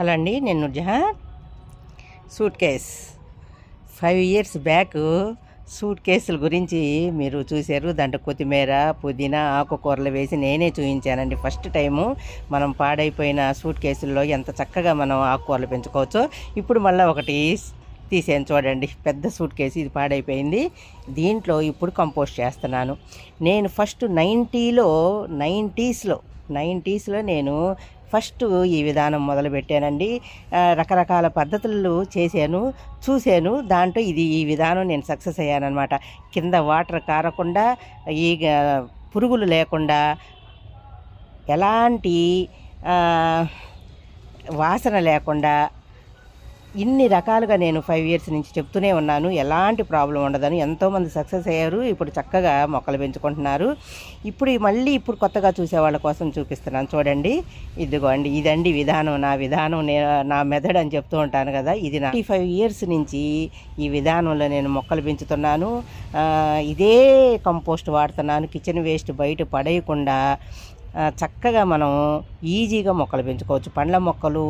Hello అండి నేను Noorjahan suit case. Five years back suit కేసుల గురించి మీరు చూశారు. దాంట్లో కొత్తిమీర పుదీనా ఆకుకూరలు వేసి నేనే చూపించానండి ఫస్ట్ టైము మనం పాడైపోయిన సూట్ కేసుల్లో ఎంత చక్కగా మనం ఆకుకూరలు పెంచుకోవచ్చో. ఇప్పుడు మళ్ళీ ఒకటి తీసాను చూడండి. పెద్ద సూట్ కేసు ఇది పాడైపోయింది. దీంట్లో ఇప్పుడు కంపోస్ట్ చేస్తున్నాను. నేను ఫస్ట్ నైంటీలో నైంటీస్లో నైంటీస్లో నేను ఫస్ట్ ఈ విధానం మొదలుపెట్టానండి. రకరకాల పద్ధతులు చేశాను చూశాను. దాంట్లో ఇది ఈ విధానం నేను సక్సెస్ అయ్యానమాట కింద వాటర్ కారకుండా ఈ పురుగులు లేకుండా ఎలాంటి వాసన లేకుండా ఇన్ని రకాలుగా నేను ఫైవ్ ఇయర్స్ నుంచి చెప్తూనే ఉన్నాను. ఎలాంటి ప్రాబ్లం ఉండదని ఎంతోమంది సక్సెస్ అయ్యారు. ఇప్పుడు చక్కగా మొక్కలు పెంచుకుంటున్నారు. ఇప్పుడు మళ్ళీ ఇప్పుడు కొత్తగా చూసే వాళ్ళ కోసం చూపిస్తున్నాను. చూడండి. ఇదిగోండి. ఇదండి విధానం. నా విధానం నేను నా మెథడ్ అని చెప్తూ ఉంటాను కదా. ఇది నా ఫైవ్ ఇయర్స్ నుంచి ఈ విధానంలో నేను మొక్కలు పెంచుతున్నాను. ఇదే కంపోస్ట్ వాడుతున్నాను. కిచెన్ వేస్ట్ బయట పడేయకుండా చక్కగా మనం ఈజీగా మొక్కలు పెంచుకోవచ్చు. పండ్ల మొక్కలు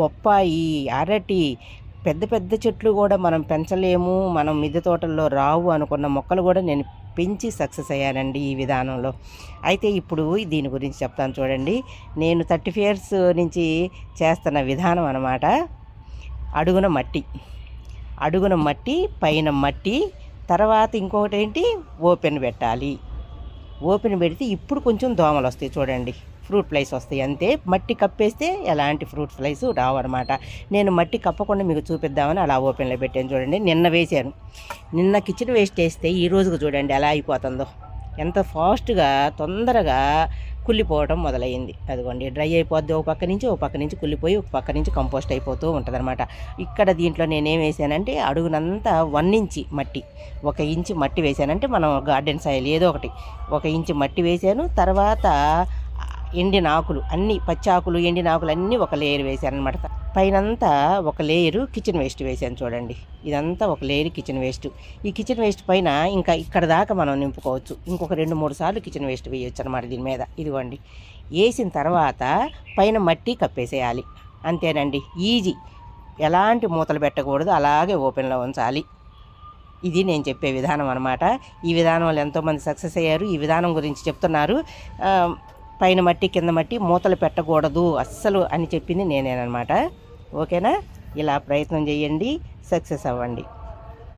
బొప్పాయి అరటి పెద్ద పెద్ద చెట్లు కూడా మనం పెంచలేము. మనం మిద్దె తోటల్లో రావు అనుకున్న మొక్కలు కూడా నేను పెంచి సక్సెస్ అయ్యానండి ఈ విధానంలో. అయితే ఇప్పుడు దీని గురించి చెప్తాను చూడండి. నేను థర్టీ ఇయర్స్ నుంచి చేస్తున్న విధానం అనమాట అడుగున మట్టి. అడుగున మట్టి పైన మట్టి తర్వాత ఇంకొకటి ఏంటి ఓపెన్ పెట్టాలి. ఓపెన్ పెడితే ఇప్పుడు కొంచెం దోమలు వస్తాయి చూడండి. ఫ్రూట్ ఫ్లైస్ వస్తాయి అంతే. మట్టి కప్పేస్తే ఎలాంటి ఫ్రూట్ ఫ్లైస్ రావన్నమాట. నేను మట్టి కప్పకుండా మీకు చూపిద్దామని అలా ఓపెన్లో పెట్టాను చూడండి. నిన్న వేశాను. నిన్న కిచెన్ వేస్ట్ వేస్తే ఈ రోజుకు చూడండి ఎలా అయిపోతుందో. ఎంత ఫాస్ట్గా తొందరగా కుళ్ళిపోవడం మొదలైంది అదిగోండి డ్రై అయిపోద్ది ఒక పక్క నుంచి ఒక పక్క నుంచి కుళ్ళిపోయి ఒక పక్క నుంచి కంపోస్ట్ అయిపోతూ ఉంటుందన్నమాట. ఇక్కడ దీంట్లో నేనేం వేసానంటే అడుగునంతా వన్ ఇంచి మట్టి ఒక ఇంచి మట్టి వేసానంటే మనం గార్డెన్ సాయిల్ ఏదో ఒకటి ఒక ఇంచి మట్టి వేసాను. తర్వాత ఎండిన ఆకులు అన్ని పచ్చి ఆకులు ఎండిన ఆకులు అన్నీ ఒక లేయర్ వేశాను అనమాట పైనంతా ఒక లేయరు కిచెన్ వేస్ట్ వేసాను చూడండి. ఇదంతా ఒక లేయర్ కిచెన్ వేస్ట్. ఈ కిచెన్ వేస్ట్ పైన ఇంకా ఇక్కడ దాకా మనం నింపుకోవచ్చు. ఇంకొక రెండు మూడు సార్లు కిచెన్ వేస్ట్ వేయొచ్చు అనమాట దీని మీద. ఇదిగోండి. వేసిన తర్వాత పైన మట్టి కప్పేసేయాలి. అంతేనండి. ఈజీ. ఎలాంటి మూతలు పెట్టకూడదు. అలాగే ఓపెన్లో ఉంచాలి. ఇది నేను చెప్పే విధానం అనమాట ఈ విధానం వల్ల ఎంతోమంది సక్సెస్ అయ్యారు. ఈ విధానం గురించి చెప్తున్నారు. పైన మట్టి కింద మట్టి మూతలు పెట్టకూడదు. అస్సలు అని చెప్పింది నేనేనమాట ఓకేనా? ఇలా ప్రయత్నం చేయండి. సక్సెస్ అవ్వండి.